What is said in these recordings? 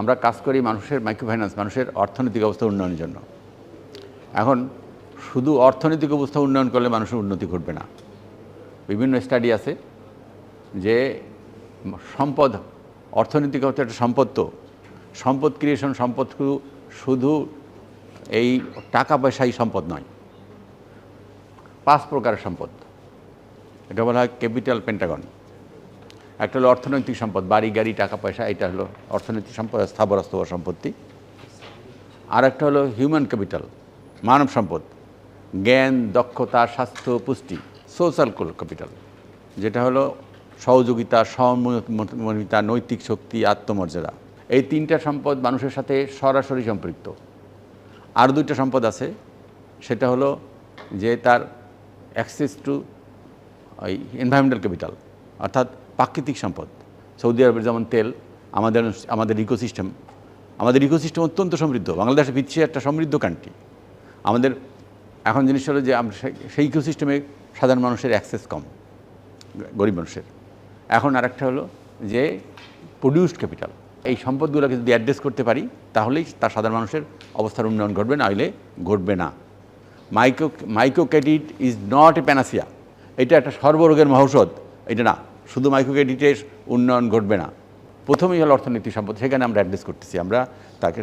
আমরা কাজ করি মানুষের মাইক্রোফাইন্যান্স মানুষের অর্থনৈতিক অবস্থা উন্নয়নের জন্য। এখন শুধু অর্থনৈতিক অবস্থা উন্নয়ন করলে মানুষের উন্নতি ঘটবে না। বিভিন্ন স্টাডি আছে যে সম্পদ, অর্থনৈতিক অবস্থা একটা সম্পদ তো। সম্পদ ক্রিয়েশন সম্পদ শুধু এই টাকা পয়সাই সম্পদ নয়। পাঁচ প্রকারের সম্পদ। এটা বলা হয় ক্যাপিটাল পেন্টাগন একটা হলো অর্থনৈতিক সম্পদ, বাড়ি, গাড়ি, টাকা, পয়সা, এটা হলো অর্থনৈতিক সম্পদ স্থাবর অস্থাবর সম্পত্তি। আর একটা হলো হিউম্যান ক্যাপিটাল মানব সম্পদ, জ্ঞান, দক্ষতা, স্বাস্থ্য, পুষ্টি সোশ্যাল ক্যাপিটাল যেটা হলো সহযোগিতা সমমতা নৈতিক শক্তি আত্মমর্যাদা এই তিনটা সম্পদ মানুষের সাথে সরাসরি সম্পৃক্ত আর দুইটা সম্পদ আছে সেটা হলো যে তার অ্যাক্সেস টু ওই এনভায়রনমেন্টাল ক্যাপিটাল অর্থাৎ প্রাকৃতিক সম্পদ। সৌদি আরবের যেমন তেল, আমাদের আমাদের ইকোসিস্টেম আমাদের ইকোসিস্টেম অত্যন্ত সমৃদ্ধ। বাংলাদেশ পিছিয়ে একটা সমৃদ্ধ কান্ট্রি আমাদের এখন জিনিস হলো যে আমরা সেই- সেই ইকোসিস্টেমে সাধারণ মানুষের অ্যাক্সেস কম, গরিব মানুষের। এখন আরেকটা হলো যে প্রডিউসড ক্যাপিটাল এই সম্পদগুলোকে যদি অ্যাড্রেস করতে পারি, তাহলেই তার সাধারণ মানুষের অবস্থার উন্নয়ন ঘটবে না হলে ঘটবে না। Micro micro credit is not a panacea এটা একটা সর্বরোগের মহৌষধ, এটা না। শুধু মাইক্রো ক্রেডিটের উন্নয়ন ঘটবে না। প্রথমেই হলো অর্থনৈতিক সম্পদ, সেখানে আমরা অ্যাড্রেস করতেছি, আমরা তাকে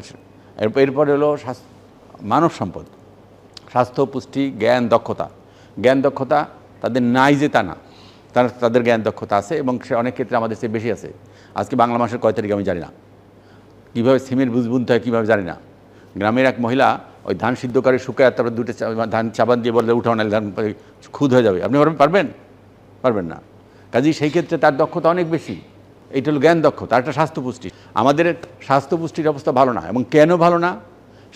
এরপর- হলো মানব সম্পদ, স্বাস্থ্য, পুষ্টি, জ্ঞান, দক্ষতা। জ্ঞান, দক্ষতা তাদের নাই যে তা না, তার, তাদের জ্ঞান, দক্ষতা আছে এবং সে অনেক ক্ষেত্রে আমাদের চেয়ে বেশি আছে। আজকে বাংলা মাসের কয় তারিখ আমি জানি না। কীভাবে সিমের বুঝ বুনতে হয় কীভাবে জানি না। গ্রামের এক মহিলা ওই ধান সিদ্ধ করে শুকায় তারপরে দুটো ধান চাপান দিয়ে বললে উঠাও না ধান খুদ হয়ে যাবে। আপনি পারবেন? পারবেন না। কাজেই সেই ক্ষেত্রে তার দক্ষতা অনেক বেশি। এইটা হলো জ্ঞান দক্ষতা একটা স্বাস্থ্য পুষ্টি। আমাদের স্বাস্থ্য পুষ্টির অবস্থা ভালো না, এবং কেন ভালো না,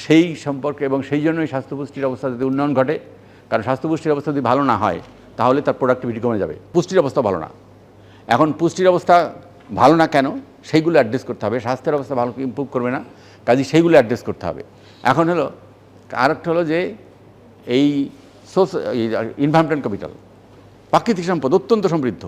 সেই সম্পর্কে এবং সেই জন্যই স্বাস্থ্য পুষ্টির অবস্থা যদি উন্নয়ন ঘটে, কারণ স্বাস্থ্য পুষ্টির অবস্থা যদি ভালো না হয়, তাহলে তার প্রোডাক্টিভিটি কমে যাবে। পুষ্টির অবস্থা ভালো না। এখন পুষ্টির অবস্থা ভালো না কেন, সেইগুলো অ্যাড্রেস করতে হবে। স্বাস্থ্যের অবস্থা ভালো ইম্প্রুভ করবে না কাজে সেইগুলো অ্যাড্রেস করতে হবে। এখন হলো, আরেকটা হলো যে, এই সোস ইনভারমেন্টাল ক্যাপিটাল প্রাকৃতিক সম্পদ অত্যন্ত সমৃদ্ধ।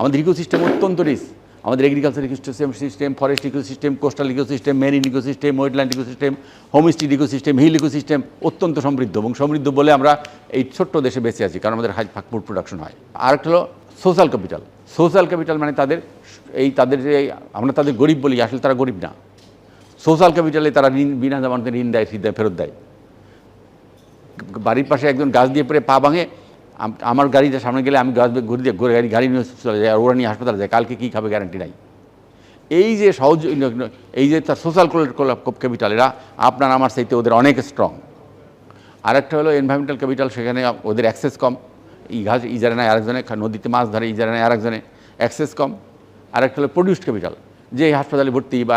আমাদের ইকোসিস্টেম অত্যন্ত রিচ আমাদের agriculture ecosystem system forest ecosystem coastal ecosystem marine ecosystem wetland ecosystem homestead ecosystem hill ecosystem অত্যন্ত সমৃদ্ধ এবং সমৃদ্ধ বলে আমরা এই ছোট্ট দেশে বেঁচে আছি, কারণ আমাদের হাই ফুড প্রোডাকশন হয়। আর একটা হলো সোশ্যাল ক্যাপিটাল সোশ্যাল ক্যাপিটাল মানে তাদের এই তাদের যে, আমরা তাদের গরিব বলি, আসলে তারা গরিব না। সোশ্যাল ক্যাপিটালে তারা ঋণ, বিনা জামানতে ঋণ দেয়, ফেরত দেয়। বাড়ির পাশে একজন গাছ দিয়ে পড়ে পা ভাঙে আমার গাড়িতে সামনে গেলে আমি গাছ ঘুরে দিয়ে ঘুরে গাড়ি গাড়ি নিয়ে চলে যায় আর ওরা নিয়ে হাসপাতালে যায়, কালকে কী খাবে গ্যারান্টি নাই। এই যে সহজ, এই যে তার সোশ্যাল ক্যাপিটাল এরা আপনার আমার সাইতে ওদের অনেক স্ট্রং আরেকটা হলো এনভায়রনমেন্টাল ক্যাপিটাল সেখানে ওদের অ্যাক্সেস কম। এই ঘাস ইজারা নেয় আরেকজনে নদীতে মাছ ধরে ইজারা নেয় আরেকজনে অ্যাক্সেস কম। আরেকটা হলো প্রডিউসড ক্যাপিটাল যে হাসপাতালে ভর্তি বা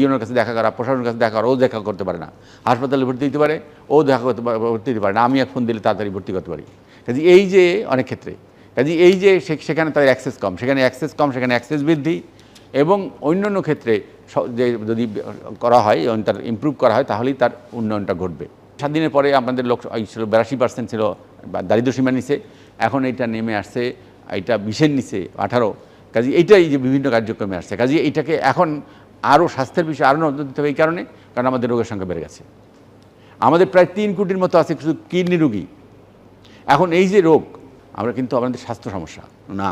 ইউনের কাছে দেখা করা, প্রশাসনের কাছে দেখা করা, ও দেখা করতে পারে না। হাসপাতালে ভর্তি দিতে পারে, ও দেখা করতে ভর্তি দিতে পারে না। আমি এক ফোন দিলে তাড়াতাড়ি ভর্তি করতে পারি। কাজে এই যে অনেক ক্ষেত্রে, কাজে এই যে সেখানে তাদের অ্যাক্সেস কম, সেখানে অ্যাক্সেস কম, সেখানে অ্যাক্সেস বৃদ্ধি এবং অন্যান্য ক্ষেত্রে যে যদি করা হয় এবং তার ইমপ্রুভ করা হয় তাহলেই তার উন্নয়নটা ঘটবে। সাত দিনের পরে আমাদের লোক ছিল বিরাশি পার্সেন্ট ছিল, বা দারিদ্র্যসীমার নিচে, এখন এইটা নেমে আসছে এইটা বিশের নিচে, আঠারো। কাজে এইটাই যে বিভিন্ন কার্যক্রমে আসছে, কাজে এইটাকে এখন আরও স্বাস্থ্যের বিষয়ে আরও নজর দিতে হবে এই কারণে, কারণ আমাদের রোগের সংখ্যা বেড়ে গেছে। আমাদের প্রায় তিন কোটির মতো আছে শুধু কিডনি রুগী। এখন এই যে রোগ, আমরা কিন্তু আমাদের স্বাস্থ্য সমস্যা। না।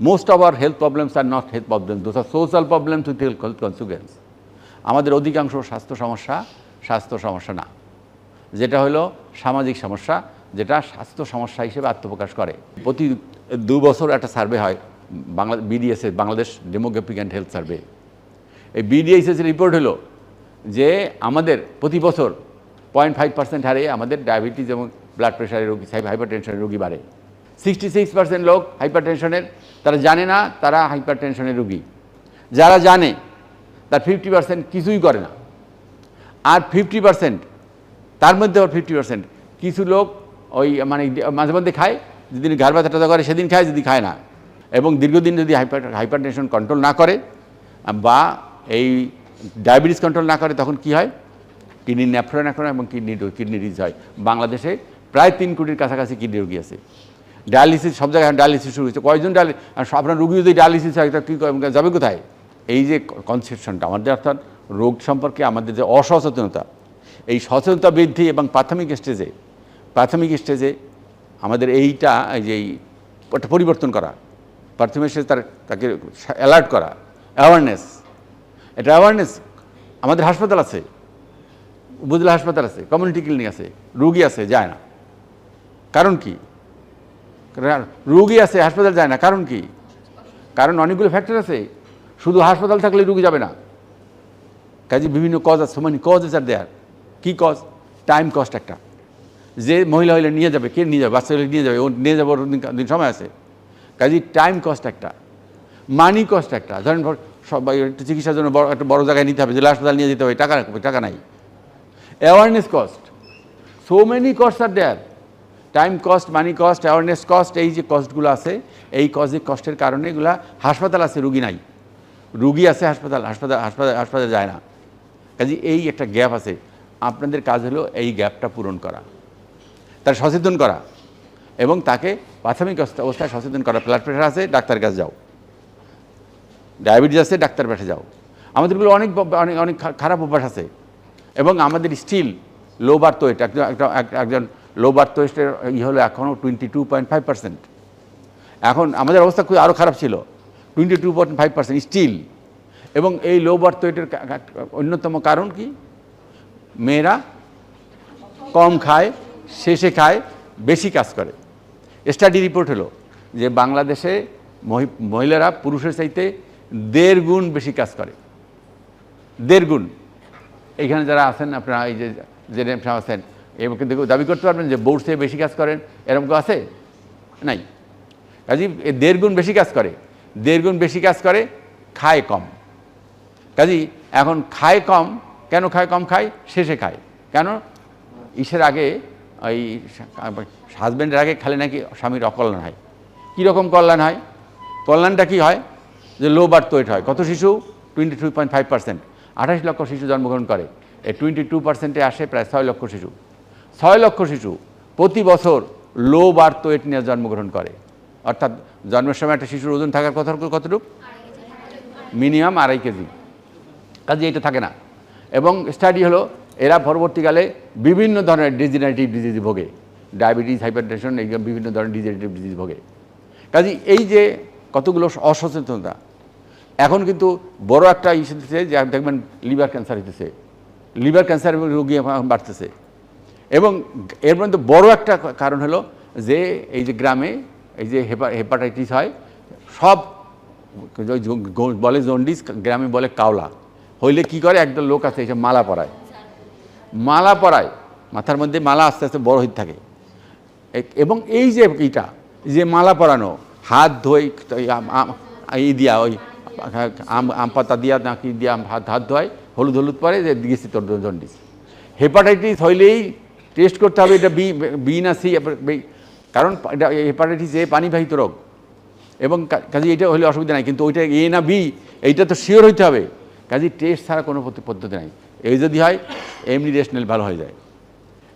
Most of our health problems are not health problem those are social problems with health consequence আমাদের অধিকাংশ স্বাস্থ্য সমস্যা স্বাস্থ্য সমস্যা না। যেটা হলো সামাজিক সমস্যা, যেটা স্বাস্থ্য সমস্যা হিসেবে আত্মপ্রকাশ করে। প্রতি দু বছর একটা সার্ভে হয়, Bangla BDSA Bangladesh demographic and health survey এই বিডিএসএস রিপোর্ট হলো যে আমাদের প্রতি বছর পয়েন্ট ফাইভ পার্সেন্ট হারে আমাদের ডায়াবেটিস এবং ব্লাড প্রেশারের রোগী হাইপার টেনশনের রোগী বাড়ে। সিক্সটি সিক্স পার্সেন্ট লোক হাইপার টেনশনের তারা জানে না তারা হাইপার টেনশনের রোগী। যারা জানে, তার ফিফটি পার্সেন্ট কিছুই করে না। আর ফিফটি পার্সেন্ট তার মধ্যে আবার ফিফটি পার্সেন্ট কিছু লোক ওই মানে মাঝে মধ্যে খায়, যেদিন ঘাড় ব্যথা ট্যাথা করে সেদিন খায়, যদি খায় না। এবং দীর্ঘদিন যদি হাইপার হাইপার টেনশন কন্ট্রোল না করে, বা এই ডায়াবেটিস কন্ট্রোল না করে, তখন কি হয়? কিডনি ন্যাফ্রন এখন এবং কিডনি কিডনি ডিজ হয়। বাংলাদেশে প্রায় তিন কোটির কাছাকাছি কিডনি রোগী আছে। ডায়ালিসিস, সব জায়গায় ডায়ালিসিস শুরু হয়েছে। কয়জন ডায়ালি আপনার রুগী যদি ডায়ালিসিস হয় কী করে- যাবে কোথায়? এই যে কনসেপশনটা আমাদের অর্থাৎ রোগ সম্পর্কে আমাদের যে অসচেতনতা, এই সচেতনতা বৃদ্ধি এবং প্রাথমিক স্টেজে প্রাথমিক স্টেজে আমাদের এইটা, এই যে পরিবর্তন করা, প্রাথমিক স্টেজে তার তাকে অ্যালার্ট করা অ্যাওয়ারনেস এটা অ্যাওয়ারনেস আমাদের হাসপাতাল আছে, উপজেলা হাসপাতাল আছে কমিউনিটি ক্লিনিক আছে, রুগী আছে, যায় না। কারণ কি? রুগী আছে, হাসপাতাল যায় না, কারণ কি? কারণ অনেকগুলো ফ্যাক্টর আছে। শুধু হাসপাতাল থাকলে রুগী যাবে না। কাজে বিভিন্ন কজ আছে মানে কজেস আর দেয়ার কী কজ টাইম কস্ট একটা। যে মহিলা হইলে নিয়ে যাবে, কে নিয়ে যাবে? বাচ্চা হলে নিয়ে যাবে, ও নিয়ে যাবে, ওর দিন সময় আছে। কাজে টাইম কস্ট একটা। মানি কস্ট একটা। ধরেন ধর, সবাই একটা চিকিৎসার জন্য বড় একটা বড় জায়গায় নিতে হবে, জেলা হাসপাতাল নিয়ে যেতে হবে, টাকা টাকা নাই। Awareness cost so many cost are there time cost money cost awareness cost এই যে কস্টগুলো আছে, এই কস্ট কষ্টের কারণে এগুলা হাসপাতাল আছে, রুগী নাই। রুগী আছে হাসপাতাল হাসপাতাল হাসপাতাল, হাসপাতালে যায় না। কাজে এই একটা গ্যাপ আছে। আপনাদের কাজ হলো এই গ্যাপটা পূরণ করা। তার সচেতন করা। এবং তাকে প্রাথমিক অবস্থা- অবস্থায় সচেতন করা। ব্লাড প্রেশার আছে, ডাক্তার কাছে যাও। ডায়াবেটিস আছে, ডাক্তার পাশে যাও। আমাদেরগুলো অনেক অনেক অনেক খারাপ অভ্যাস আছে। এবং আমাদের স্টিল লো বার্থ ওয়েট একজন একজন লো বার্থ ওয়েস্টের ই হলো এখনও twenty two point five percent এখন আমাদের অবস্থা খুব আরও খারাপ ছিল twenty two point five percent still এবং এই লো বার্থ ওয়েটের অন্যতম কারণ কি? মেয়েরা কম খায়, শেষে খায়, বেশি কাজ করে। স্টাডি রিপোর্ট হলো যে বাংলাদেশে মহি- মহিলারা পুরুষের চাইতে দেড় গুণ বেশি কাজ করে। দেড় গুণ। এইখানে যারা আছেন আপনারা এই যে যে আছেন এবং কিন্তু দাবি করতে পারবেন যে বোর্ড থেকে বেশি কাজ করেন, এরকম কেউ আছে? নাই। কাজী, এ দেড় গুণ বেশি কাজ করে। দেড় গুণ বেশি কাজ করে, খায় কম। কাজী, এখন খায় কম, কেন খায় কম খায়? শেষে খায়। কেন? ইসের আগে, ওই হাজব্যান্ডের আগে খালে নাকি স্বামীর অকল্যাণ হয়। কীরকম কল্যাণ হয়? কল্যাণটা কি হয়? যে লো বার্থ ওয়েট হয়। কত শিশু? Twenty two point five percent আঠাশ লক্ষ শিশু জন্মগ্রহণ করে। এই টোয়েন্টি টু পার্সেন্টে আসে প্রায় ছয় লক্ষ শিশু। ছয় লক্ষ শিশু প্রতি বছর লো বার্থ ওয়েট নিয়ে জন্মগ্রহণ করে। অর্থাৎ জন্মের সময় একটা শিশুর ওজন থাকার কথা কতটুকু? মিনিমাম আড়াই কেজি। কাজে এটা থাকে না। এবং স্টাডি হলো, এরা পরবর্তীকালে বিভিন্ন ধরনের ডিজেনারেটিভ ডিজিজ ভোগে। ডায়াবেটিস হাইপারটেনশন এই বিভিন্ন ধরনের ডিজেনারেটিভ ডিজিজ ভোগে। কাজে এই যে কতগুলো অসচেতনতা, এখন কিন্তু বড় একটা ইস্যু দিচ্ছে যে, দেখবেন লিভার ক্যান্সার হইতেছে। লিভার ক্যান্সার রোগী বাড়তেছে। এবং এর মধ্যে বড় একটা কারণ হলো যে এই যে গ্রামে এই যে হেপা হেপাটাইটিস হয়, সব বলে জন্ডিস, গ্রামে বলে কাওলা। হইলে কি করে? একটা লোক আছে এসে মালা পরায়। মালা পরায়, মাথার মধ্যে মালা আস্তে আস্তে বড় হইতে থাকে। এবং এই যে এইটা যে মালা পরানো, হাত ধোয় এই দিয়া, ওই আম আম পাতা দিয়া, নাকি দিয়া হাত হাত ধোয়, হলুদ হলুদ পরে যে দিয়েছি তোর জন্ডিস। হেপাটাইটিস হইলেই টেস্ট করতে হবে, এটা বি বি না সি কারণ এটা হেপাটাইটিস এ পানিবাহিত রোগ। এবং কাজে এটা হলে অসুবিধা নাই, কিন্তু ওইটা এ না বি, এইটা তো শিওর হইতে হবে। কাজে টেস্ট ছাড়া কোনো পদ্ধতি নাই। এই যদি হয়, এমনি রেশনাল ভালো হয়ে যায়।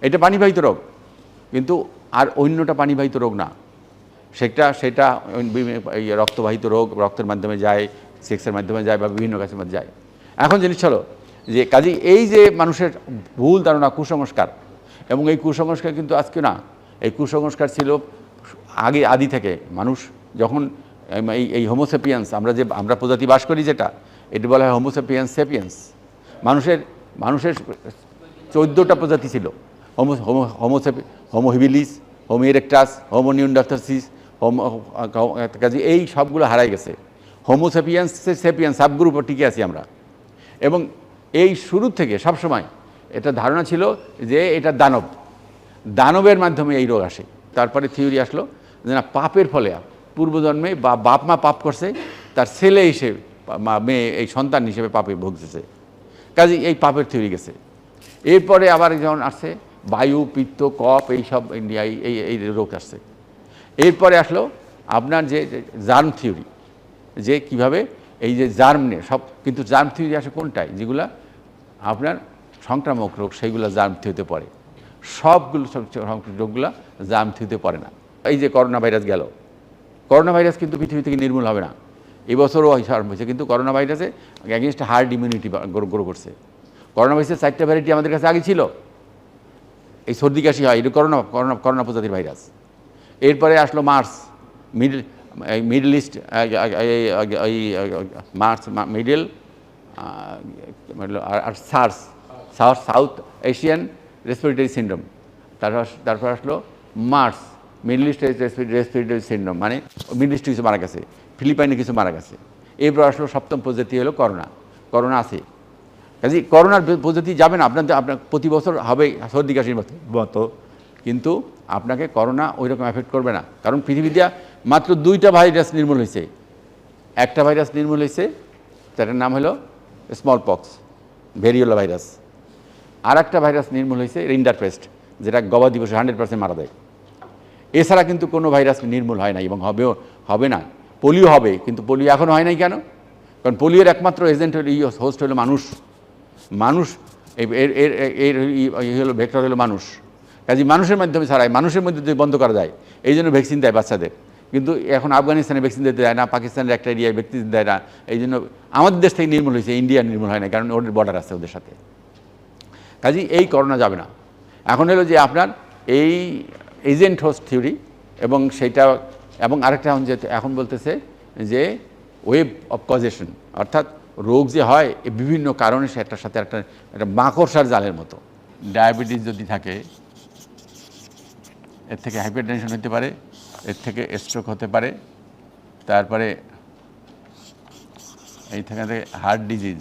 এটা পানিবাহিত রোগ, কিন্তু আর অন্যটা পানিবাহিত রোগ না। সেটা সেটা রক্তবাহিত রোগ, রক্তের মাধ্যমে যায় সেক্সের মাধ্যমে যায় বা বিভিন্ন গাছের মধ্যে যায়। এখন জিনিস হলো যে কাজে এই যে মানুষের ভুল ধারণা, কুসংস্কার এবং এই কুসংস্কার কিন্তু আজকে না, এই কুসংস্কার ছিল আগে, আদি থেকে। মানুষ যখন, এই এই হোমোসেপিয়েন্স আমরা যে, আমরা প্রজাতি বাস করি যেটা, এটি বলা হয় হোমোসেপিয়েন্স সেপিয়েন্স মানুষের মানুষের চোদ্দোটা প্রজাতি ছিল। Homo homo homo sapiens homo habilis homo erectus homo neanderthalensis homo কাজে এই সবগুলো হারাই গেছে। হোমোসেপিয়ান্স সেপিয়ান্স সাবগ্রুপও টিকে আছি আমরা। এবং এই শুরু থেকে সবসময় এটা ধারণা ছিল যে এটা দানব। দানবের মাধ্যমে এই রোগ আসে। তারপরে থিওরি আসলো যে না, পাপের ফলে পূর্বজন্মে বা বাপ মা পাপ করছে, তার ছেলে হিসেবে মা, মেয়ে এই সন্তান হিসেবে পাপে ভুগতেছে। কাজে এই পাপের থিওরি গেছে। এরপরে আবার যেমন আসছে, বায়ু, পিত্ত কপ এই সব ইন্ডিয়া এই এই রোগ আসছে। এরপরে আসলো আপনার যে জার্ম থিওরি, যে কীভাবে এই যে জার্ম নিয়ে সব, কিন্তু জার্ম থিওরি আসে কোনটায়? যেগুলা আপনার সংক্রামক রোগ সেইগুলো জার্ম থিওতে পড়ে সবগুলো সব সংক্রামক রোগগুলো জার্ম থিওতে পড়ে না। এই যে করোনা ভাইরাস গেল। করোনা ভাইরাস কিন্তু পৃথিবী থেকে নির্মূল হবে না। এবছরও আরম্ভ হয়েছে, কিন্তু করোনা ভাইরাসে অ্যাগেনস্ট হার্ড ইমিউনিটি গ্রো করছে। করোনা ভাইরাসের চারটা ভ্যারাইটি আমাদের কাছে আগে ছিল। এই সর্দি কাশি হয়, এটা করোনা করোনা করোনা প্রজাতির ভাইরাস। এরপরে আসলো মার্স। মিডল মিডল ইস্ট, এই মার্স মিডল আর SARS. South south Asian respiratory syndrome তারপর তারপর আসলো MERS, middle east respiratory syndrome মানে মিডল ইস্টে কিছু মারা গেছে, ফিলিপাইনে কিছু মারা গেছে। এরপর আসলো সপ্তম প্রজাতি হলো করোনা। করোনা আছে। কাজে করোনার প্রজাতি যাবে না, আপনার আপনার প্রতি বছর হবে সর্দি কাশির মতো কিন্তু আপনাকে করোনা ওই রকম এফেক্ট করবে না। কারণ পৃথিবীতে মাত্র দুইটা ভাইরাস নির্মূল হয়েছে। একটা ভাইরাস নির্মূল হয়েছে তাটার নাম হলো স্মল পক্স ভেরিওলা ভাইরাস আর একটা ভাইরাস নির্মূল হয়েছে রিন্ডার পেস্ট যেটা গবাদি পশু হান্ড্রেড পার্সেন্ট মারা দেয়। এছাড়া কিন্তু কোনো ভাইরাস নির্মূল হয় না এবং হবেও, হবে না। পোলিও হবে, কিন্তু পোলিও এখনও হয় নাই কেন? কারণ পোলিওর একমাত্র এজেন্ট হলো, ই হোস্ট হলো মানুষ। মানুষ এর এর এর ই হলো, ভেক্টর হলো মানুষ। কাজে মানুষের মাধ্যমে ছাড়াই, মানুষের মধ্যে যদি বন্ধ করা যায়, এই জন্য ভ্যাকসিন দেয় বাচ্চাদের। কিন্তু এখন আফগানিস্তানে ভ্যাকসিন দিতে দেয় না, পাকিস্তানের একটা এরিয়ায় ভ্যাকসিন দেয় না, এই জন্য আমাদের দেশ থেকে নির্মূল হয়েছে, ইন্ডিয়া নির্মূল হয় না কারণ ওদের বর্ডার আছে ওদের সাথে। কাজে এই করোনা যাবে না। এখন হলো যে আপনার এই এজেন্ট হোস্ট থিওরি এবং সেইটা এবং আরেকটা এখন যে এখন বলতেছে যে ওয়েব অফ কজেশন অর্থাৎ রোগ যে হয় এ বিভিন্ন কারণে সে সেটার সাথে একটা একটা মাকড়সার জালের মতো। ডায়াবেটিস যদি থাকে, এর থেকে হাইপারটেনশন হতে পারে, এর থেকে স্ট্রোক হতে পারে, তারপরে এই থেকে হার্ট ডিজিজ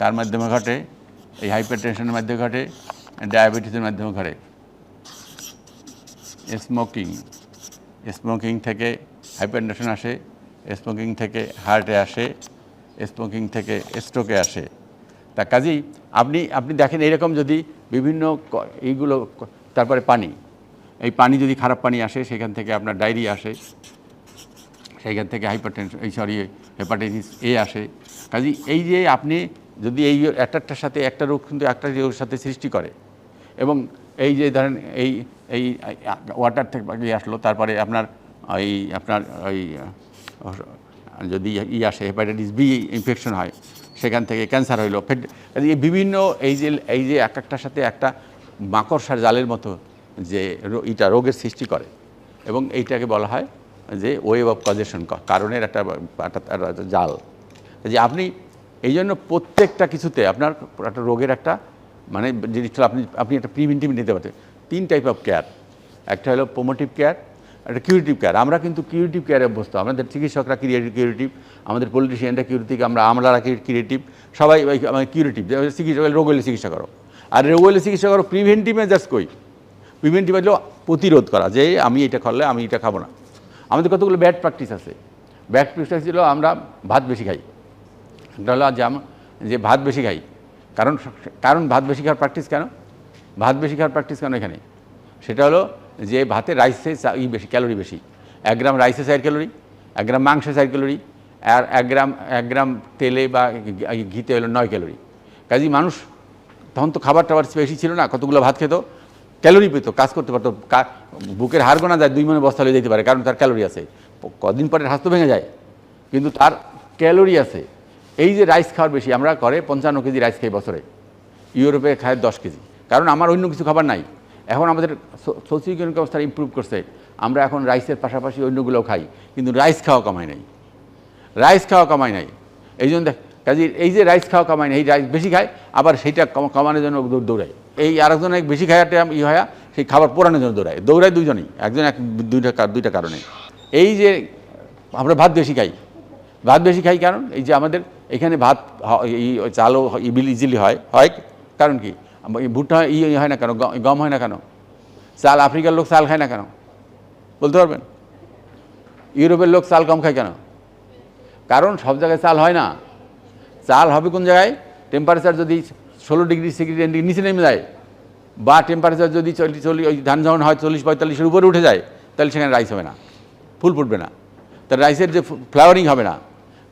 তার মাধ্যমে ঘটে? এই হাইপার টেনশনের মাধ্যমে ঘটে ডায়াবেটিসের মাধ্যমে ঘটে। স্মোকিং স্মোকিং থেকে হাইপার টেনশন আসে স্মোকিং থেকে হার্টে আসে স্মোকিং থেকে স্ট্রোকে আসে। তা কাজেই আপনি আপনি দেখেন এরকম যদি বিভিন্ন এইগুলো তারপরে পানি। এই পানি যদি খারাপ পানি আসে, সেখান থেকে আপনার ডায়রিয়া আসে। সেইখান থেকে হাইপার টেনশন এই সরি হেপাটাইটিস এ আসে। কাজে এই যে আপনি যদি এই একটার সাথে, একটা রোগ কিন্তু একটা রোগের সাথে সৃষ্টি করে। এবং এই যে ধরেন, এই এই ওয়াটার থেকে আসলো, তারপরে আপনার এই, আপনার ওই, যদি ই আসে হেপাটাইটিস বি ইনফেকশন হয়, সেখান থেকে ক্যান্সার হইল এই বিভিন্ন, এই যে এই যে এক একটার সাথে একটা মাকড়সার জালের মতো যে ইটা রোগের সৃষ্টি করে। এবং এইটাকে বলা হয় যে ওয়েভ অফ কজেশন কারণের একটা জাল। যে আপনি এই জন্য প্রত্যেকটা কিছুতে আপনার একটা রোগের একটা মানে জিনিসটা আপনি আপনি একটা প্রিভেন্টিভ নিতে পারতেন। তিন টাইপ অফ কেয়ার একটা হলো প্রোমোটিভ কেয়ার একটা কিউরিটিভ কেয়ার আমরা কিন্তু কিউরিটিভ কেয়ারে অভ্যস্ত। আমাদের চিকিৎসকরা ক্রিয়েটিভ কিউরিটিভ আমাদের পলিটিশিয়ানরা কিউরিটিভ আমরা আমলারা কিউরিটিভ সবাই কিউরিটিভ চিকিৎসা রোগ হলে চিকিৎসা করো। আর রোগ হলে চিকিৎসা করো প্রিভেন্টিভ জাস্ট কই? প্রিভেন্টিভ হলো প্রতিরোধ করা। যে আমি এটা করলে আমি এটা খাব না। আমাদের কতগুলো ব্যাড প্র্যাকটিস আছে? ব্যাড প্র্যাকটিস ছিল আমরা ভাত বেশি খাই। একটা হলো যে যে ভাত বেশি খাই, কারণ কারণ ভাত বেশি খাওয়ার প্র্যাকটিস কেন? ভাত বেশি খাওয়ার প্র্যাকটিস কেন এখানে? সেটা হলো যে ভাতে রাইসে ই বেশি ক্যালোরি বেশি। এক গ্রাম রাইসে চার ক্যালোরি এক গ্রাম মাংসে চার ক্যালোরি আর এক গ্রাম এক গ্রাম তেলে বা ঘিতে হলো নয় ক্যালোরি কাজেই মানুষ তখন তো খাবার টাবার বেশি ছিল না, কতগুলো ভাত খেত ক্যালোরি পেতো, কাজ করতে পারতো বুকের হাড় গোনা যায়, দুই মনে বস্তা হয়ে যেতে পারে, কারণ তার ক্যালোরি আছে। কদিন পরে হাস্ত ভেঙে যায়, কিন্তু তার ক্যালোরি আছে। এই যে রাইস খাওয়ার বেশি, আমরা করে পঞ্চান্ন কেজি রাইস খাই বছরে। ইউরোপে খায় দশ কেজি। কারণ আমার অন্য কিছু খাবার নাই। এখন আমাদের সোশিও ইকোনমিক অবস্থা ইম্প্রুভ করছে। আমরা এখন রাইসের পাশাপাশি অন্যগুলোও খাই, কিন্তু রাইস খাওয়া কমাই নাই। রাইস খাওয়া কমাই নাই। এই জন্য দেখ কাজে এই যে রাইস খাওয়া কমাই নাই, এই রাইস বেশি খায়, আবার সেইটা কমানোর জন্য দৌড়ায়। এই আরেকজন এক বেশি খাওয়াটা ই হয়, সেই খাবার পোড়ানোর জন্য দৌড়ায়। দৌড়ায় দুজনেই একজন এক, দুইটা দুইটা কারণে। এই যে আমরা ভাত বেশি খাই। ভাত বেশি খাই কারণ, এই যে আমাদের এখানে ভাত চালও ইজিলি হয়। হয় কারণ কি? ভুট্টা ই হয় না কেন? গম হয় না কেন? চাল, আফ্রিকার লোক চাল খায় না কেন? বলতে পারবেন? ইউরোপের লোক চাল কম খায় কেন? কারণ সব জায়গায় চাল হয় না। চাল হবে কোন জায়গায়? টেম্পারেচার যদি ষোলো ডিগ্রি সেন্টিগ্রেড নিচে নেমে যায় বা টেম্পারেচার যদি চল্লিশ চল্লিশ ওই ধান যখন হয় চল্লিশ, পঁয়তাল্লিশের উপরে উঠে যায়, তাহলে সেখানে রাইস হবে না। ফুল ফুটবে না। তার রাইসের যে ফ্লাওয়ারিং হবে না।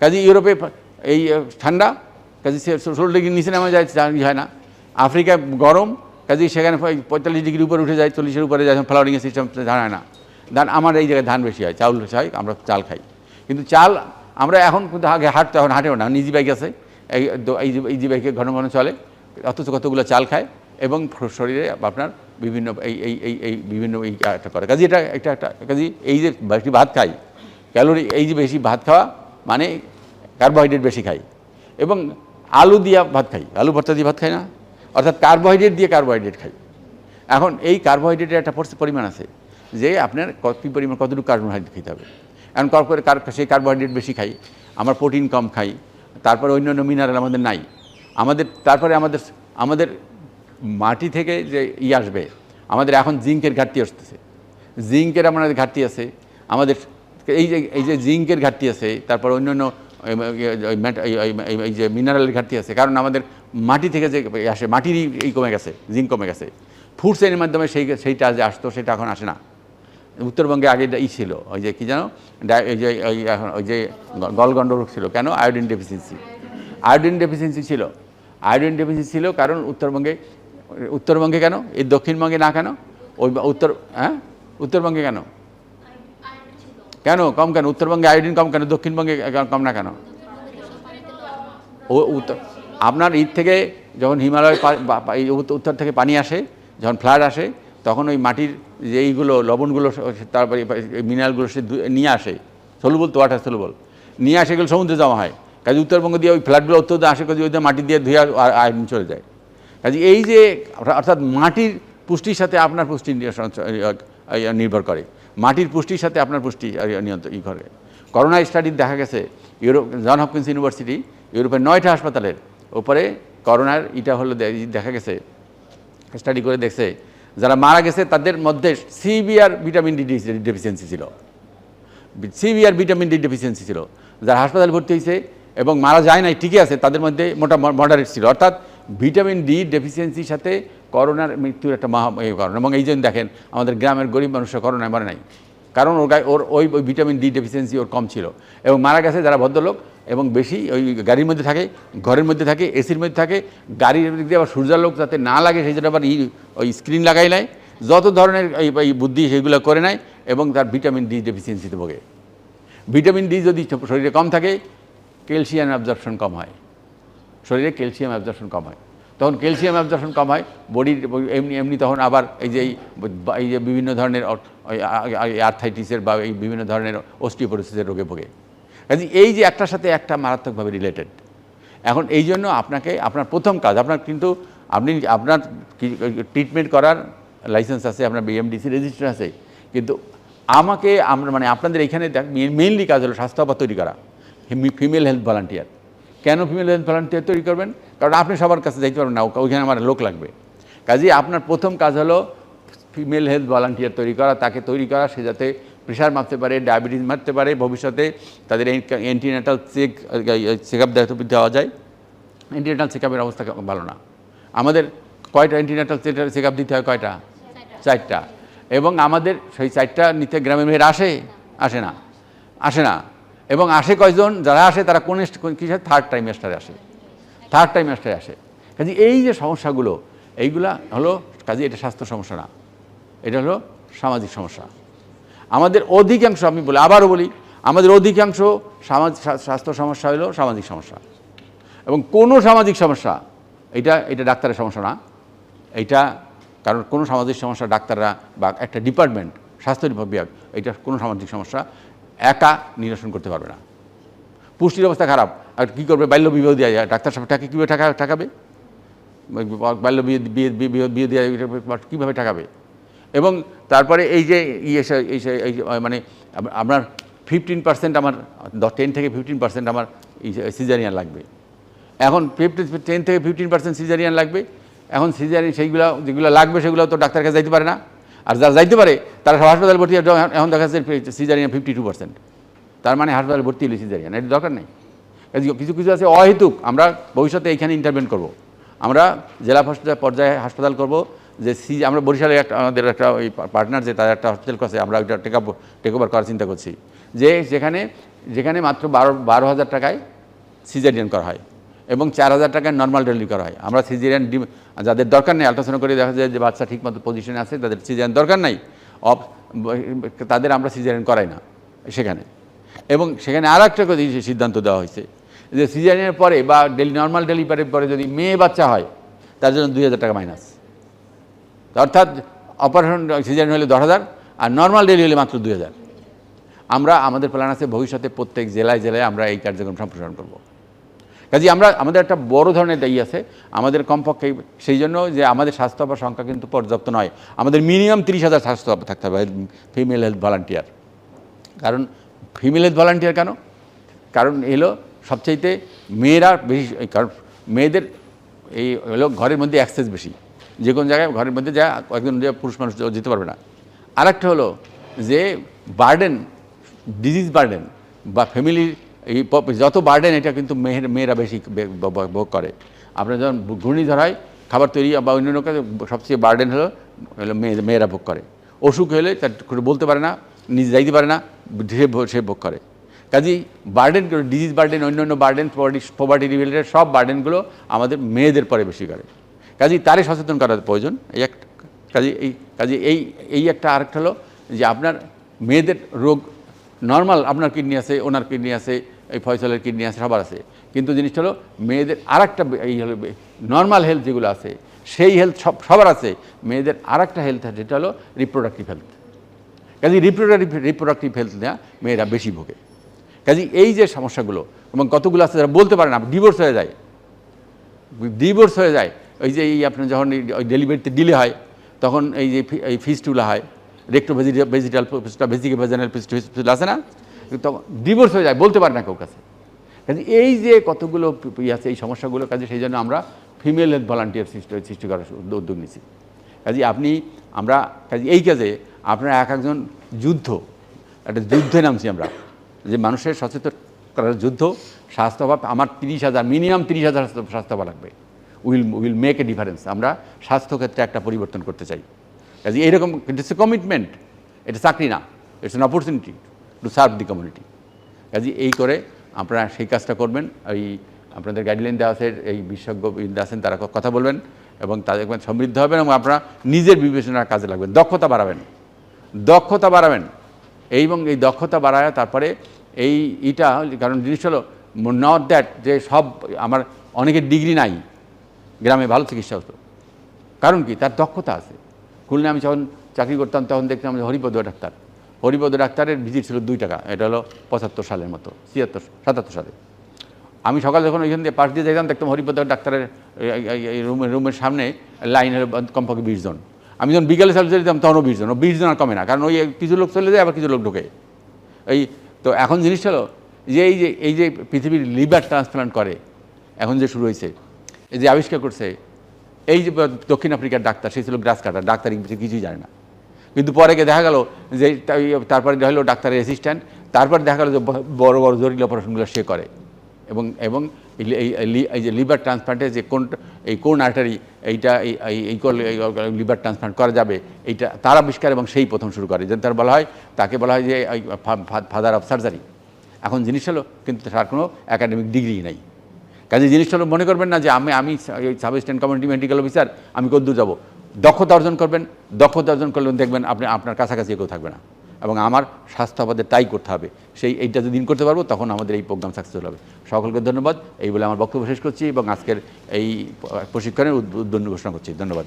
কাজে ইউরোপে এই ঠান্ডা, কাজে সে ষোলো ডিগ্রি নিচে নেমে যায় হয় না। আফ্রিকায় গরম, কাজে সেখানে পঁয়- পঁয়তাল্লিশ ডিগ্রি উপরে উঠে যায়, চল্লিশের উপরে যায় ফ্লাওয়ারিংয়ের সিস্টেম ধান হয় না। ধান, আমার এই জায়গায় ধান বেশি হয়, চাউল বেশি হয়, আমরা চাল খাই। কিন্তু চাল, আমরা এখন কিন্তু আগে হাঁটতে এখন হাঁটেও না নিজি বাইক আছে। এই যে বাইকে ঘন ঘন চলে, অথচ কতগুলো চাল খায় এবং শরীরে আপনার বিভিন্ন, এই এই এই এই বিভিন্ন এই একটা করে। কাজে এটা একটা একটা, কাজে এই যে বেশি ভাত খাই, ক্যালোরি, এই যে বেশি ভাত খাওয়া মানে কার্বোহাইড্রেট বেশি খাই। এবং আলু দিয়ে ভাত খাই। আলু ভর্তা দিয়ে ভাত খাই না। অর্থাৎ কার্বোহাইড্রেট দিয়ে কার্বোহাইড্রেট খাই। এখন এই কার্বোহাইড্রেটের একটা পরি- পরিমাণ আছে যে আপনার ক- পরিমাণ কতটুকু কার্বোহাইড্রেট খেতে হবে। এখন কর করে কার সেই কার্বোহাইড্রেট বেশি খাই আমরা প্রোটিন কম খাই তারপরে অন্যান্য মিনারেল আমাদের নাই। আমাদের তারপরে আমাদের আমাদের মাটি থেকে যে ই আসবে আমাদের এখন জিঙ্কের ঘাটতি আসতেছে। জিঙ্কের আমাদের ঘাটতি আছে। আমাদের এই যে এই যে জিঙ্কের ঘাটতি আছে তারপর ওই, মেট- এই- যে মিনারেলের ঘাটতি আছে। কারণ আমাদের মাটি থেকে যে আসে মাটির এই কমে গেছে জিঙ্ক কমে গেছে। ফুড চেনের মাধ্যমে সেই সেইটা যে আসতো, সেটা এখন আসে না। উত্তরবঙ্গে আগে ই ছিল, ওই যে কী জানো? ওই যে ওই যে গলগণ্ড রোগ ছিল। কেন? আয়োডিন ডেফিসিয়েন্সি আয়োডিন ডেফিসিয়েন্সি ছিল। আয়োডিন ডেফিসিয়েন্সি ছিল কারণ উত্তরবঙ্গে উত্তরবঙ্গে কেন? এই দক্ষিণবঙ্গে না কেন? ওই উত্তর হ্যাঁ? উত্তরবঙ্গে কেন? কেন? কম কেন? উত্তরবঙ্গে আয়োডিন কম কেন? দক্ষিণবঙ্গে কম না কেন? ও উত্তর আপনার ঈদ থেকে যখন হিমালয় উত্তর থেকে পানি আসে, যখন ফ্লাড আসে, তখন ওই মাটির যে এইগুলো, লবণগুলো তারপরে মিনারেলগুলো সে নিয়ে আসে। সলুবল তো ওয়াটার সলুবল নিয়ে আসে এগুলো সমুদ্রে জমা হয়। কাজে উত্তরবঙ্গ দিয়ে ওই ফ্ল্যাটগুলো দিয়ে আসে, কাজে ওই মাটি দিয়ে ধুয়ে আ- আয়রন চলে যায়। কাজে এই যে অর্থাৎ মাটির পুষ্টির সাথে আপনার পুষ্টি নির্ভর করে। মাটির পুষ্টির সাথে আপনার পুষ্টি নিয়ন্ত্রণ, ই করে। করোনা স্টাডির দেখা গেছে ইউরোপ জন হপকিন্স ইউনিভার্সিটি ইউরোপের নয়টা হাসপাতালের উপরে করোনার ইটা হলো দেখা গেছে স্টাডি করে দেখছে, যারা মারা গেছে তাদের মধ্যে সিভিয়ার ভিটামিন ডি ডেফিসিয়েন্সি ছিল। সিভিয়ার ভিটামিন ডি ডেফিসিয়েন্সি ছিল। যারা হাসপাতালে ভর্তি হয়েছে এবং মারা যায় নাই, ঠিকই আছে, তাদের মধ্যে মোটা মডারেট ছিল। অর্থাৎ ভিটামিন ডি ডেফিসিয়েন্সির সাথে করোনার মৃত্যুর একটা মহা কারণ। এবং এই জন্য দেখেন, আমাদের গ্রামের গরিব মানুষরা করোনায় মরে নাই। কারণ ওর গায়ে ওর ওই ওই ভিটামিন ডি ডেফিসিয়েন্সি ওর কম ছিল। এবং মারা গেছে যারা ভদ্রলোক, এবং বেশি ওই গাড়ির মধ্যে থাকে, ঘরের মধ্যে থাকে এসির মধ্যে থাকে, গাড়ির দিয়ে আবার সূর্যালোক যাতে না লাগে, সেই জন্য আবার ওই স্ক্রিন লাগাই নেয় যত ধরনের এই এই বুদ্ধি সেগুলো করে নেয় এবং তার ভিটামিন ডি ডেফিসিয়েন্সিতে ভোগে। ভিটামিন ডি যদি শরীরে কম থাকে, ক্যালসিয়াম অ্যাবজর্পশন কম হয়। শরীরে ক্যালসিয়াম অ্যাবজর্পশন কম হয়। তখন ক্যালসিয়াম অ্যাবজর্পশন কম হয়, বডির এমনি এমনি তখন আবার এই যে এই যে বিভিন্ন ধরনের আর্থাইটিসের বা এই বিভিন্ন ধরনের অস্টিওপোরোসিসের রোগে ভোগে। কাজে এই যে একটার সাথে একটা মারাত্মকভাবে রিলেটেড এখন এই জন্য আপনাকে, আপনার প্রথম কাজ, আপনার কিন্তু আপনি, আপনার ট্রিটমেন্ট করার লাইসেন্স আছে, আপনার বিএমডিসি রেজিস্টার আছে, কিন্তু আমাকে, আমরা মানে আপনাদের এখানে মেইনলি কাজ হলো স্বাস্থ্য তৈরি করা ফিমেল হেলথ ভলান্টিয়ার কেন ফিমেল হেলথ ভলান্টিয়ার তৈরি করবেন? কারণ আপনি সবার কাছে যাইতে পারবেন না ওইখানে আমার লোক লাগবে। কাজেই আপনার প্রথম কাজ হলো ফিমেল হেলথ ভলান্টিয়ার তৈরি করা তাকে তৈরি করা সে যাতে প্রেশার মাপতে পারে ডায়াবেটিস মারতে পারে ভবিষ্যতে তাদের অ্যান্টিনেটাল চেক চেক আপ দেওয়া যায়। অ্যান্টিনেটাল চেক আপের অবস্থা ভালো না। আমাদের কয়টা অ্যান্টিনেটাল চেক আপ দিতে হয় কয়টা? চারটা। এবং আমাদের সেই চারটা নিতে গ্রামের মেয়েরা আসে? আসে না। আসে না। এবং আসে কয়জন? যারা আসে তারা কোন কিসের থার্ড টাইমেস্টারে আসে। থার্ড টাইমেস্টারে আসে। কাজে এই যে সমস্যাগুলো, এইগুলা হলো কাজে এটা স্বাস্থ্য সমস্যা না। এটা হলো সামাজিক সমস্যা। আমাদের অধিকাংশ, আমি বলি, আবারও বলি, আমাদের অধিকাংশ সামাজিক স্বাস্থ্য সমস্যা হলো সামাজিক সমস্যা। এবং কোনো সামাজিক সমস্যা, এটা এটা ডাক্তারের সমস্যা না। এইটা কারণ কোনো সামাজিক সমস্যা ডাক্তাররা বা একটা ডিপার্টমেন্ট, স্বাস্থ্য বিভাগ, এটা কোনো সামাজিক সমস্যা একা নিরসন করতে পারবে না। পুষ্টির অবস্থা খারাপ। আর কী করবে? বাল্য বিবাহ দেওয়া যায়। ডাক্তার সাহেব টাকা কীভাবে টাকা টাকাবে? বাল্য বিয়ে বিয়ে বিয়ে বিয়ে দেওয়া কীভাবে টাকাবে? এবং তারপরে এই যে ইয়ে এই মানে আপনার ফিফটিন পার্সেন্ট আমার টেন থেকে ফিফটিন পার্সেন্ট আমার সিজারিয়ান লাগবে। এখন ফিফটিন টেন থেকে ফিফটিন পার্সেন্ট সিজারিয়ান লাগবে। এখন সিজারিয়ান সেইগুলো, যেগুলো লাগবে সেগুলো তো ডাক্তার কাছে যাইতে পারে না। আর যারা যাইতে পারে, তারা সব হাসপাতাল ভর্তি এখন- দেখা যাচ্ছে সিজারিয়ান ফিফটি টু পার্সেন্ট তার মানে হাসপাতালে ভর্তি হলে সিজারিয়ান এটা দরকার নেই। কিছু কিছু আছে অহেতুক, আমরা ভবিষ্যতে এইখানে ইন্টারভেন করব। আমরা জেলা পর্যায়ে পর্যায়ে হাসপাতাল করব, যে সি, আমরা বরিশালে একটা, আমাদের একটা ওই পার্টনার যে তার একটা হসপিটাল আছে, আমরা ওইটা টেক আপ টেক ওভার করার চিন্তা করছি। যে যেখানে যেখানে মাত্র বারো বারো হাজার টাকায় সিজারিয়ান করা হয় এবং চার হাজার টাকায় নর্মাল ডেলিভারি করা হয়। আমরা সিজারিয়ান যাদের দরকার নেই আলট্রাসাউন্ড করে দেখা যায় যে বাচ্চা ঠিকমতো পজিশনে আছে, তাদের সিজারিয়ান দরকার নাই অফ তাদের আমরা সিজারিয়ান করাই না সেখানে। এবং সেখানে আর একটা সিদ্ধান্ত দেওয়া হয়েছে। যে সিজারিয়ানের পরে বা ডেলি নর্মাল ডেলিভারির পরে যদি মেয়ে বাচ্চা হয়, তার জন্য দুই হাজার টাকা মাইনাস অর্থাৎ অপারেশন সিজারিয়ান হলে দশ হাজার, আর নর্মাল ডেলি হলে মাত্র দুই হাজার। আমরা, আমাদের প্ল্যান আছে ভবিষ্যতে প্রত্যেক জেলায় জেলায় আমরা এই কার্যক্রম সম্প্রসারণ করব। কাজে আমরা, আমাদের একটা বড় ধরনের দায়ী আছে। আমাদের কমপক্ষে সেই জন্য যে আমাদের স্বাস্থ্য সংখ্যা কিন্তু পর্যাপ্ত নয়। আমাদের মিনিমাম তিরিশ হাজার স্বাস্থ্য থাকতে হবে ফিমেল হেলথ ভলান্টিয়ার কারণ ফিমেল হেলথ ভলান্টিয়ার কেন? কারণ এলো সবচাইতে মেয়েরা বেশি কারণ মেয়েদের এই হলো ঘরের মধ্যে অ্যাক্সেস বেশি। যে কোনো জায়গায় ঘরের মধ্যে যা যে পুরুষ মানুষ যেতে পারবে না। আরেকটা হলো যে বার্ডেন ডিজিজ বার্ডেন বা ফ্যামিলির এই যত বার্ডেন এটা কিন্তু মেয়ের মেয়েরা বেশি ভোগ করে। আপনার যখন ঘূর্ণিঝড় হয়, খাবার তৈরি বা অন্যান্য কাজে সবচেয়ে বার্ডেন হলো হলো মেয়ে, মেয়েরা ভোগ করে। অসুখ হলে তার বলতে পারে না, নিজে যাইতে পারে না সে ভোগ করে। কাজেই বার্ডেন ডিজিজ বার্ডেন অন্যান্য বার্ডেন প্রপার্টি রিলেটেড সব বার্ডেনগুলো আমাদের মেয়েদের পরে বেশি করে। কাজেই তারই সচেতন করার প্রয়োজন। এই একটা কাজে এই কাজে এই এই একটা আরেকটা হলো যে আপনার মেয়েদের রোগ নর্মাল আপনার কিডনি আছে, ওনার কিডনি আছে, এই ফয়সলের কিডনি আছে, সবার আছে। কিন্তু জিনিসটা হলো মেয়েদের আরেকটা বে- এই হলো নর্মাল হেলথ যেগুলো আছে, সেই হেলথ সব, সবার আছে। মেয়েদের আরেকটা হেলথ আছে, যেটা হলো রিপ্রোডাক্টিভ হেলথ কাজে রিপ্রোডাক্টিভ রিপ্রোডাক্টিভ হেলথ নেওয়া মেয়েরা বেশি ভোগে। কাজে এই যে সমস্যাগুলো, এবং কতগুলো আছে যারা বলতে পারে না ডিভোর্স হয়ে যায়। ডিভোর্স হয়ে যায়। ওই যে এই আপনার যখন ওই ডেলিভারিতে ডিলে হয়, তখন এই যে এই ফিস্টুলা হয়। রেক্টো ভেজিটাল ভেজিকে ভেজানাল ফিস্টুল আছে না? তখন ডিভোর্স হয়ে যায়, বলতে পারে না কেউ কাছে। কাজে এই যে কতগুলো আছে এই সমস্যাগুলো কাজে সেই জন্য আমরা ফিমেল হেলথ ভলান্টিয়ার সৃষ্টি সৃষ্টি করার উদ্যোগ- নিছি কাজে আপনি, আমরা কাজে এই কাজে আপনারা এক একজন যুদ্ধ, একটা যুদ্ধে নামছি আমরা। যে মানুষের সচেতন করার যুদ্ধ, স্বাস্থ্য অভাব, আমার তিরিশ হাজার, মিনিমাম তিরিশ হাজার স্বাস্থ্যভাব লাগবে। Will will make a difference. আমরা স্বাস্থ্যক্ষেত্রে একটা পরিবর্তন করতে চাই। কাজে এইরকম ইটস এ কমিটমেন্ট। এটা চাকরি না। It's an opportunity to serve the community. কাজে এই করে আপনারা সেই কাজটা করবেন। এই আপনাদের গাইডলাইন দেওয়া আছে, এই বিশেষজ্ঞ আছেন, তারা কথা বলবেন এবং তাদের সমৃদ্ধ হবেন এবং আপনারা নিজের বিবেচনার কাজে লাগবেন। দক্ষতা বাড়াবেন। দক্ষতা বাড়াবেন। এবং এই দক্ষতা বাড়ায়, তারপরে এই এটা কারণ জিনিস হলো নট দ্যাট যে সব আমার অনেকের ডিগ্রি নাই, গ্রামে ভালো চিকিৎসা হতো। কারণ কি? তার দক্ষতা আছে। খুলনা আমি যখন চাকরি করতাম, তখন দেখতাম যে হরিপদ ডাক্তার। হরিপদ ডাক্তারের ভিজিট ছিল দুই টাকা, এটা হলো পঁচাত্তর সালের মতো, ছিয়াত্তর, সাতাত্তর সালে। আমি সকালে যখন ওইখান দিয়ে পাশ দিয়ে যেতাম, দেখতাম হরিপদ ডাক্তারের রুমের রুমের সামনে লাইন হলো কমপক্ষে বিশ জন। আমি যখন বিকালে সার্ভিসে দিতাম, তখনও বিশ জন। বিশ জন আর কমে না, কারণ ওই কিছু লোক চলে যায়, আবার কিছু লোক ঢোকে। এই তো এখন জিনিসটা হলো যে, এই যে এই যে পৃথিবীর লিভার ট্রান্সপ্লান্ট করে, এখন যে শুরু হয়েছে, এই যে আবিষ্কার করছে, এই যে দক্ষিণ আফ্রিকার ডাক্তার, সে ছিল গ্রাস কাটার, ডাক্তার ইংরেজি কিছুই জানে না। কিন্তু পরে গিয়ে দেখা গেল যে তারপরে হলো ডাক্তারের অ্যাসিস্ট্যান্ট, তারপরে দেখা গেল যে বড় বড় জরুরি অপারেশনগুলো সে করে। এবং এবং এই যে লিভার ট্রান্সপ্লান্টে যে কোন, এই কোন আর্টারি এইটা, এই লিভার ট্রান্সপ্লান্ট করা যাবে, এইটা তার আবিষ্কার এবং সেই প্রথম শুরু করে। যেন তার বলা হয়, তাকে বলা হয় যে ফাদার অফ সার্জারি এখন জিনিস হলো, কিন্তু তার কোনো একাডেমিক ডিগ্রি নেই। কাজে জিনিসটা হলো, মনে করবেন না যে আমি আমি sub stand community medical officer আমি কদ্দূর যাব। দক্ষতা অর্জন করবেন, দক্ষতা অর্জন করলে দেখবেন আপনি, আপনার কাছাকাছি কেউ থাকবে না। এবং আমার স্বাস্থ্য আমাদের তাই করতে হবে। সেই এইটা যদি করতে পারব, তখন আমাদের এই প্রোগ্রাম সাকসেসফুল হবে। সকলকে ধন্যবাদ। এই বলে আমার বক্তব্য শেষ করছি এবং আজকের এই প্রশিক্ষণের উদ্বোধন ঘোষণা করছি। ধন্যবাদ।